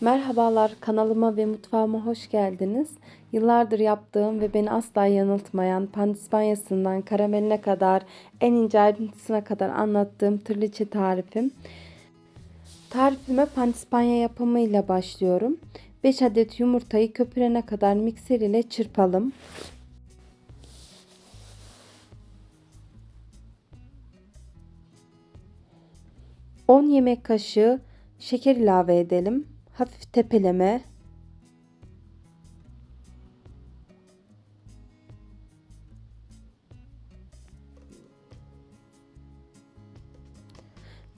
Merhabalar kanalıma ve mutfağıma hoş geldiniz. Yıllardır yaptığım ve beni asla yanıltmayan pandispanyasından karameline kadar en ince ayrıntısına kadar anlattığım tırliçe tarifim. Tarifime pandispanya yapımıyla başlıyorum. 5 adet yumurtayı köpürene kadar mikser ile çırpalım. On yemek kaşığı şeker ilave edelim hafif tepeleme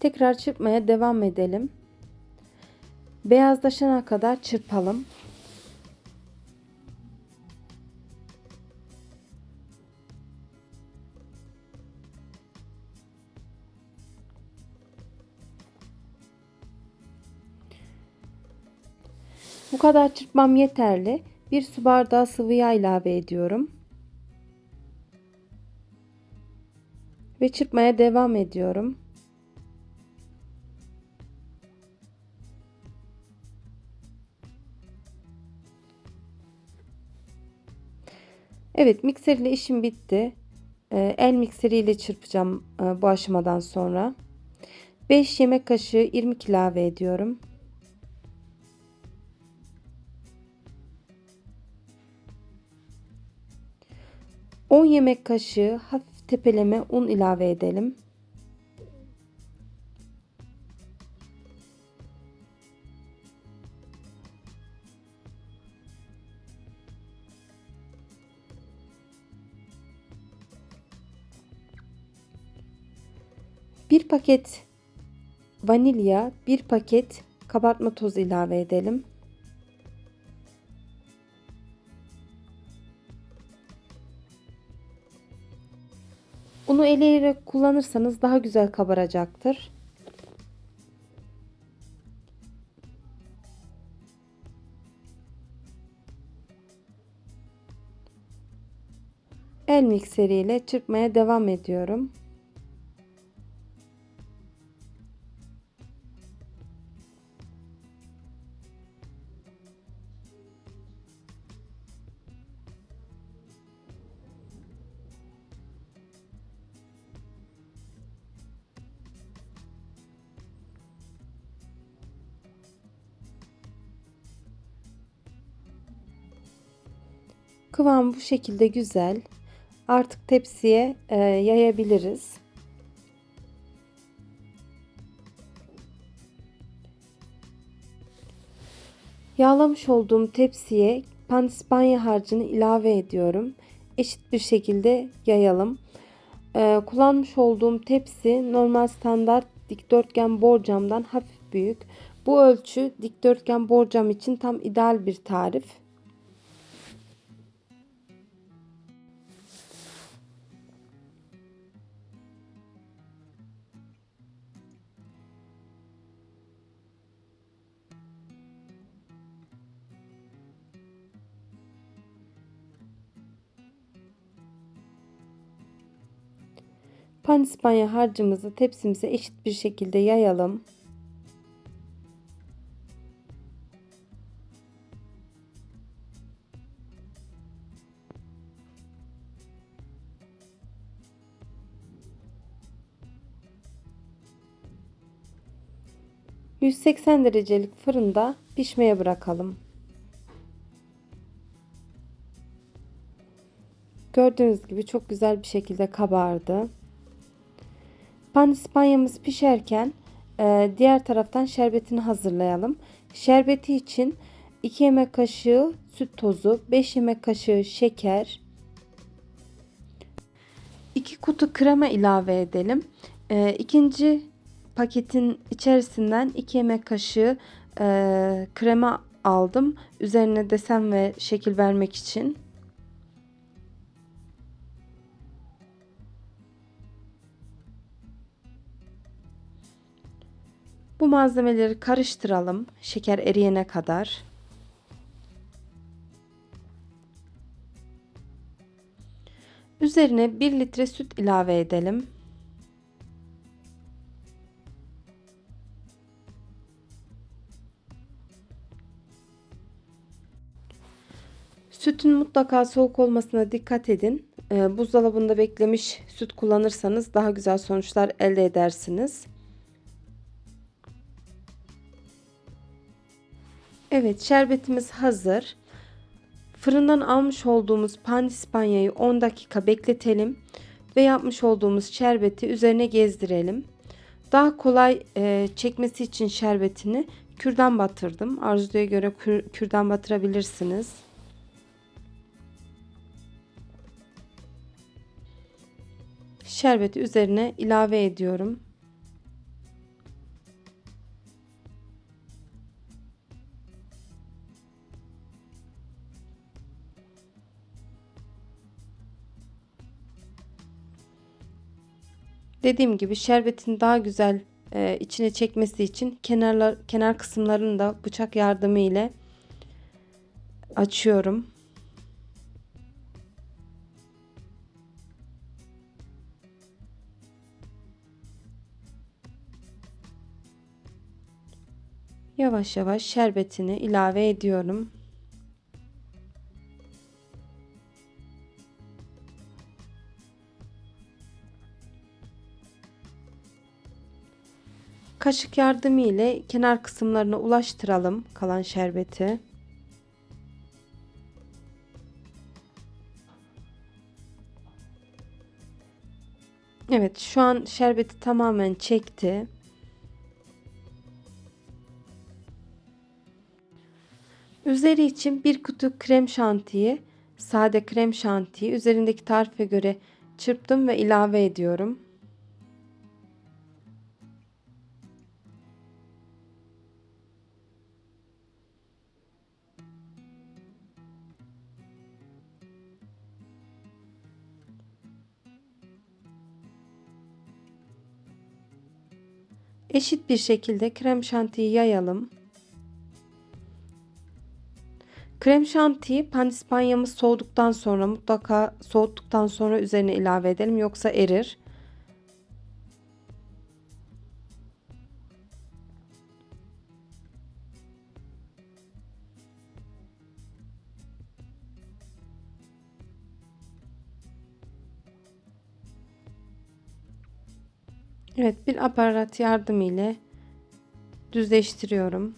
Tekrar çırpmaya devam edelim. Beyazlaşana kadar çırpalım. Bu kadar çırpmam yeterli. Bir su bardağı sıvı yağ ilave ediyorum. Ve çırpmaya devam ediyorum. Evet mikserle işim bitti. Ee, el mikseriyle çırpacağım e, bu aşamadan sonra. 5 yemek kaşığı irmik ilave ediyorum. 10 yemek kaşığı hafif tepeleme un ilave edelim. Bir paket vanilya, bir paket kabartma tozu ilave edelim. Unu eleyerek kullanırsanız daha güzel kabaracaktır. El mikseriyle çırpmaya devam ediyorum. Kıvam bu şekilde güzel. Artık tepsiye e, yayabiliriz. Yağlamış olduğum tepsiye pandispanya harcını ilave ediyorum. Eşit bir şekilde yayalım. Ee, kullanmış olduğum tepsi normal standart dikdörtgen borcamdan hafif büyük. Bu ölçü dikdörtgen borcam için tam ideal bir tarif. Pandispanya harcımızı tepsimize eşit bir şekilde yayalım. ...180 derecelik fırında pişmeye bırakalım. Gördüğünüz gibi çok güzel bir şekilde kabardı. Pandispanyamız pişerken e, diğer taraftan şerbetini hazırlayalım. Şerbeti için 2 yemek kaşığı süt tozu, 5 yemek kaşığı şeker, 2 kutu krema ilave edelim. E, ikinci paketin içerisinden 2 yemek kaşığı e, krema aldım. Üzerine desen ve şekil vermek için. Bu malzemeleri karıştıralım şeker eriyene kadar. Üzerine 1 litre süt ilave edelim. Sütün mutlaka soğuk olmasına dikkat edin. Ee, buzdolabında beklemiş süt kullanırsanız daha güzel sonuçlar elde edersiniz. Evet şerbetimiz hazır. Fırından almış olduğumuz pandispanyayı 10 dakika bekletelim ve yapmış olduğumuz şerbeti üzerine gezdirelim. Daha kolay e, çekmesi için şerbetini kürdan batırdım. Arzuya göre kür, kürdan batırabilirsiniz. Şerbeti üzerine ilave ediyorum. Dediğim gibi şerbetin daha güzel e, içine çekmesi için kenarlar kenar kısımlarını da bıçak yardımı ile açıyorum. Yavaş yavaş şerbetini ilave ediyorum. Kaşık yardımı ile kenar kısımlarına ulaştıralım kalan şerbeti. Evet şu an şerbeti tamamen çekti. Üzeri için bir kutu krem şantiyi, sade krem şantiyi üzerindeki tarife göre çırptım ve ilave ediyorum. Eşit bir şekilde krem şantiyi yayalım. Krem şantiyi pandispanyamız soğuduktan sonra mutlaka soğuttuktan sonra üzerine ilave edelim yoksa erir. Evet bir aparat yardımı ile düzleştiriyorum.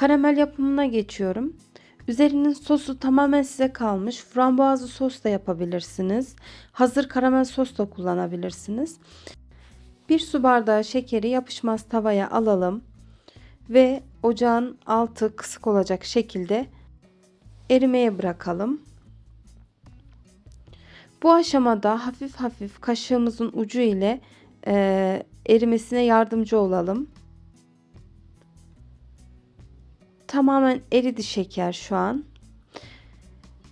Karamel yapımına geçiyorum. Üzerinin sosu tamamen size kalmış. Frambuazlı sos da yapabilirsiniz. Hazır karamel sos da kullanabilirsiniz. Bir su bardağı şekeri yapışmaz tavaya alalım ve ocağın altı kısık olacak şekilde erimeye bırakalım. Bu aşamada hafif hafif kaşığımızın ucu ile e, erimesine yardımcı olalım. Tamamen eridi şeker şu an.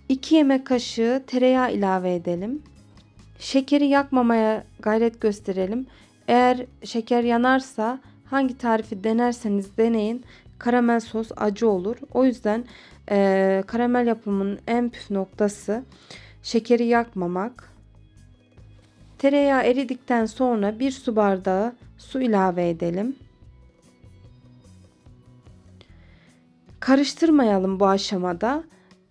2 yemek kaşığı tereyağı ilave edelim. Şekeri yakmamaya gayret gösterelim. Eğer şeker yanarsa hangi tarifi denerseniz deneyin karamel sos acı olur. O yüzden e, karamel yapımının en püf noktası şekeri yakmamak. Tereyağı eridikten sonra bir su bardağı su ilave edelim. Karıştırmayalım bu aşamada.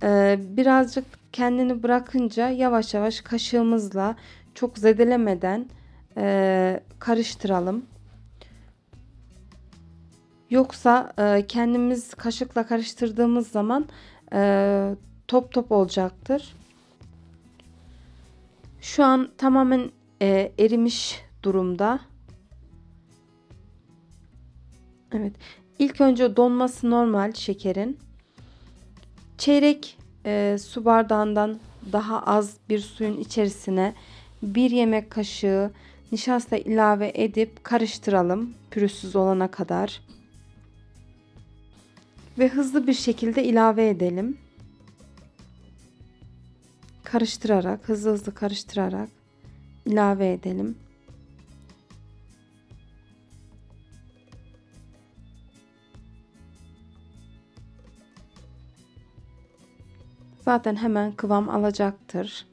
Ee, birazcık kendini bırakınca yavaş yavaş kaşığımızla çok zedelemeden e, karıştıralım. Yoksa e, kendimiz kaşıkla karıştırdığımız zaman e, top top olacaktır. Şu an tamamen erimiş durumda. Evet. İlk önce donması normal şekerin. Çeyrek e, su bardağından daha az bir suyun içerisine bir yemek kaşığı nişasta ilave edip karıştıralım pürüzsüz olana kadar. Ve hızlı bir şekilde ilave edelim. karıştırarak, hızlı hızlı karıştırarak ilave edelim. Zaten hemen kıvam alacaktır.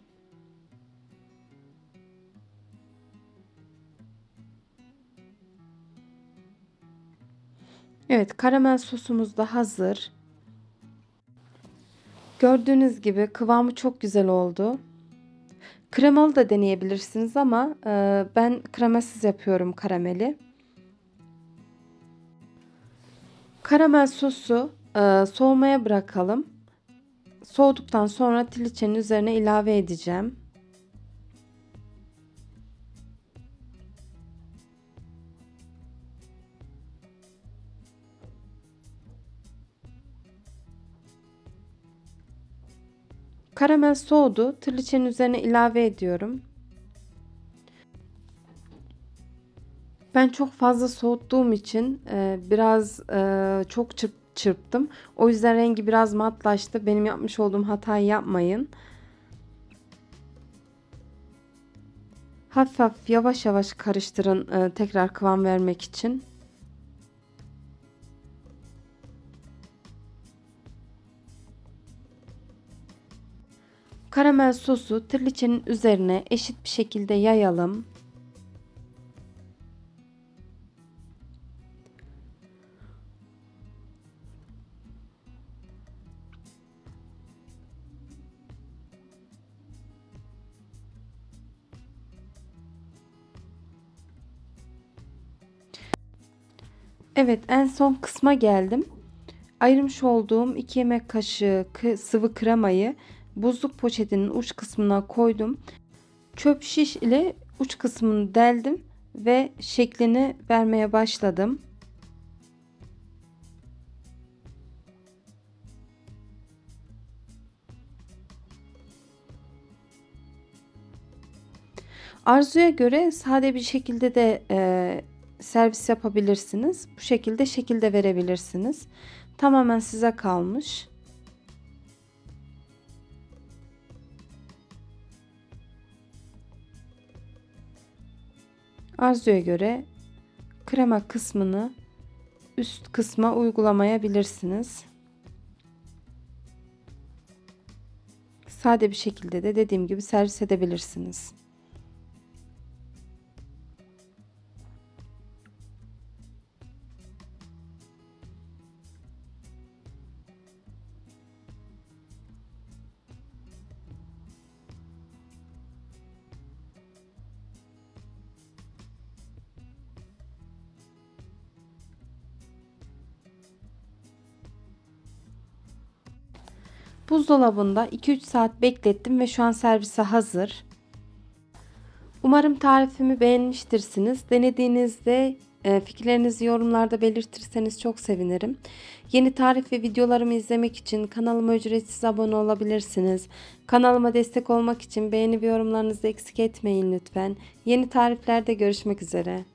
Evet, karamel sosumuz da hazır. Gördüğünüz gibi kıvamı çok güzel oldu. Kremalı da deneyebilirsiniz ama e, ben kremasız yapıyorum karameli. Karamel sosu e, soğumaya bırakalım. Soğuduktan sonra tiliçenin üzerine ilave edeceğim. Karamel soğudu. Tırliçenin üzerine ilave ediyorum. Ben çok fazla soğuttuğum için e, biraz e, çok çırp, çırptım. O yüzden rengi biraz matlaştı. Benim yapmış olduğum hatayı yapmayın. Hafif hafif yavaş yavaş karıştırın e, tekrar kıvam vermek için. Karamel sosu tırliçenin üzerine eşit bir şekilde yayalım. Evet en son kısma geldim. Ayırmış olduğum 2 yemek kaşığı sıvı kremayı buzluk poşetinin uç kısmına koydum. Çöp şiş ile uç kısmını deldim ve şeklini vermeye başladım. Arzuya göre sade bir şekilde de e, servis yapabilirsiniz. Bu şekilde şekilde verebilirsiniz. Tamamen size kalmış. Arzuya göre krema kısmını üst kısma uygulamayabilirsiniz. Sade bir şekilde de dediğim gibi servis edebilirsiniz. Buzdolabında 2-3 saat beklettim ve şu an servise hazır. Umarım tarifimi beğenmiştirsiniz. Denediğinizde e, fikirlerinizi yorumlarda belirtirseniz çok sevinirim. Yeni tarif ve videolarımı izlemek için kanalıma ücretsiz abone olabilirsiniz. Kanalıma destek olmak için beğeni ve yorumlarınızı eksik etmeyin lütfen. Yeni tariflerde görüşmek üzere.